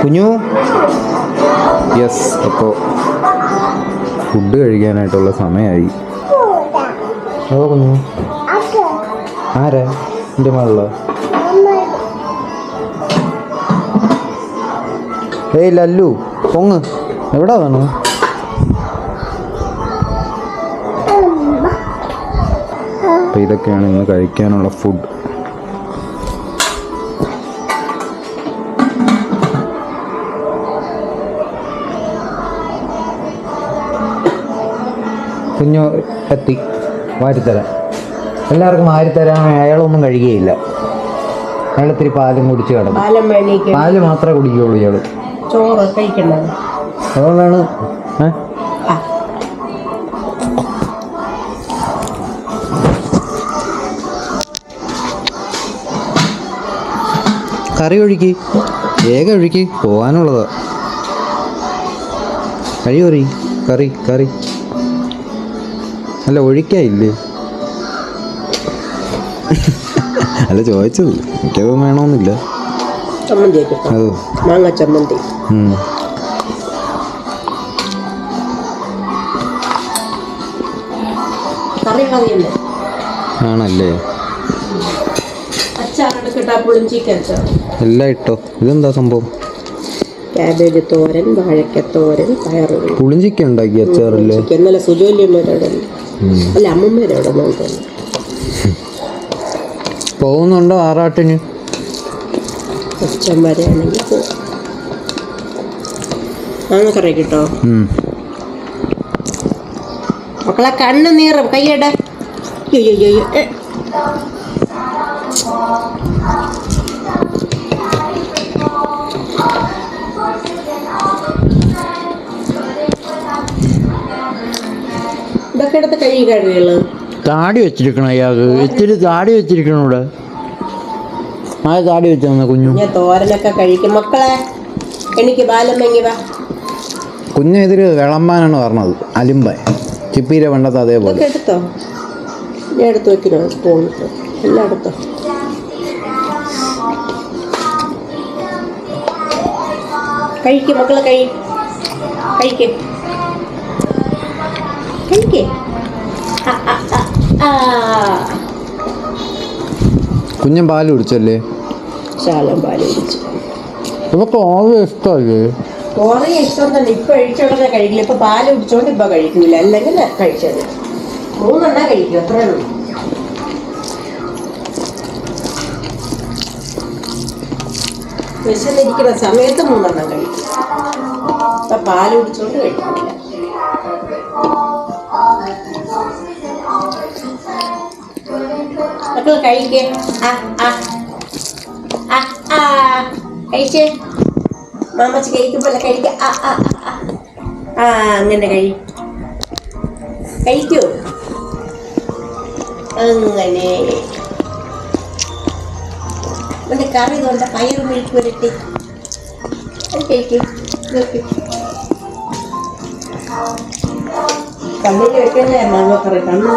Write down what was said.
കുഞ്ഞു? യെസ് അപ്പോൾ ഫുഡ് കഴിക്കാനായിട്ടുള്ള സമയമായി ഓ കുഞ്ഞു. ആരാ? എന്റെ മകളോ? ഏയ് ലല്ലു പൊങ്ങ്. എവിടാ വേണു അപ്പൊ ഇതൊക്കെയാണ് ഇന്ന് കഴിക്കാനുള്ള ഫുഡ് കുഞ്ഞു എത്തി. വാരിത്തരാം. എല്ലാവർക്കും വാരിത്തരാൻ അയാളൊന്നും കഴിയുകയില്ല. അയാൾ ഇത്തിരി പാലും കുടിച്ച് കിടന്നു. പാലം മാത്രമേ കുടിക്കുകയുള്ളൂ ഇയാൾ. ചോറ് കഴിക്കണ്ടത് അതുകൊണ്ടാണ്. കറി ഒഴുക്കി. ഏക ഒഴുക്കി. പോകാനുള്ളതാ കഴി കറി. കറി കറി. അല്ല ഒഴിക്കായില്ലേ അല്ല ചോദിച്ചത് എനിക്കത് വേണമെന്നില്ല ചമ്മന്തി വെക്കട്ടോ മാങ്ങ ചമ്മന്തി. ആണല്ലേ? എല്ലാം ഇട്ടോ. ഇതെന്താ സംഭവം? കാബേജ് തോരൻ വാഴക്കത്തോരൻ പയറ് പുളിഞ്ചിക്ക ഉണ്ടാക്കി അച്ചാറല്ലേ ഇന്നലെ സുജോല്യമ്മേരവിടെ അല്ല? അമ്മമ്മേരവിടെ പോകുന്നുണ്ടോ ആറാട്ടിന്? അച്ഛൻ വരെയാണെങ്കിൽ മാങ്ങ കറി കിട്ടോ. മക്കളെ കണ്ണ് നീറും കയ്യടെ. അയ്യോ. ഇതൊക്കെ എടുത്ത് കഴുകി കഴുകുകൾ താടി വെച്ചിരിക്കണം അയാൾക്ക്. ഇത്തിരി താടി വെച്ചിരിക്കണം ഇവിടെ. ആ താടി വെച്ച് തന്നെ കുഞ്ഞു. ഞാൻ തോരനൊക്കെ കഴിക്കും. മക്കളെ എനിക്ക് ബാലം വാങ്ങി വാ. കുഞ്ഞു ഇതിൽ വിളമ്പാനാണ് പറഞ്ഞത്. അലിമ്പ ചിപ്പീരെ വേണ്ടത് അതേപോലെ. എടുത്തോ? ഞാൻ എടുത്ത് വെക്കണോ സ്പൂണിട്ട് എല്ലാം എടുത്തോ? കഴിക്കും മക്കളെ കഴി. കഴിക്ക്. കഴിക്ക്. കുഞ്ഞൻ പാൽ കുടിച്ചല്ലേ? ശാലം പാൽ കുടിച്ചു ഇതൊക്കെ ആകെ ഇഷ്ടമല്ലേ കുറേ ഇഷ്ടം തന്നെ. ഇപ്പൊ കഴിച്ചോടനെ കഴിക്കില്ല ഇപ്പൊ പാൽ കുടിച്ചോണ്ട് ഇപ്പൊ കഴിക്കുന്നില്ല അല്ലെങ്കിൽ കഴിച്ചത്. മൂന്നെണ്ണ കഴിക്കും. അത്രേ ഉള്ളൂ. വിശന്നിരിക്കുന്ന സമയത്ത് മൂന്നെണ്ണം കഴിക്കും. ഇപ്പൊ പാൽ കുടിച്ചോണ്ട് കഴിക്കില്ല മക്കൾ കഴിക്കേ. ആ ആ. ആ കഴിച്ചേ മാമച്ചി കഴിക്കുമ്പോൾ കഴിക്ക. ആ ആ ആ, അങ്ങനെ കഴി കഴിക്കൂ. അങ്ങനെ. എന്നിട്ട് കറി കൊണ്ട് പയറ് മെഴുക്ക് പുരട്ടി. കഴിക്കും. കണ്ണിൽ വെക്കല്ലേ മാങ്ങ കറി കണ്ണ്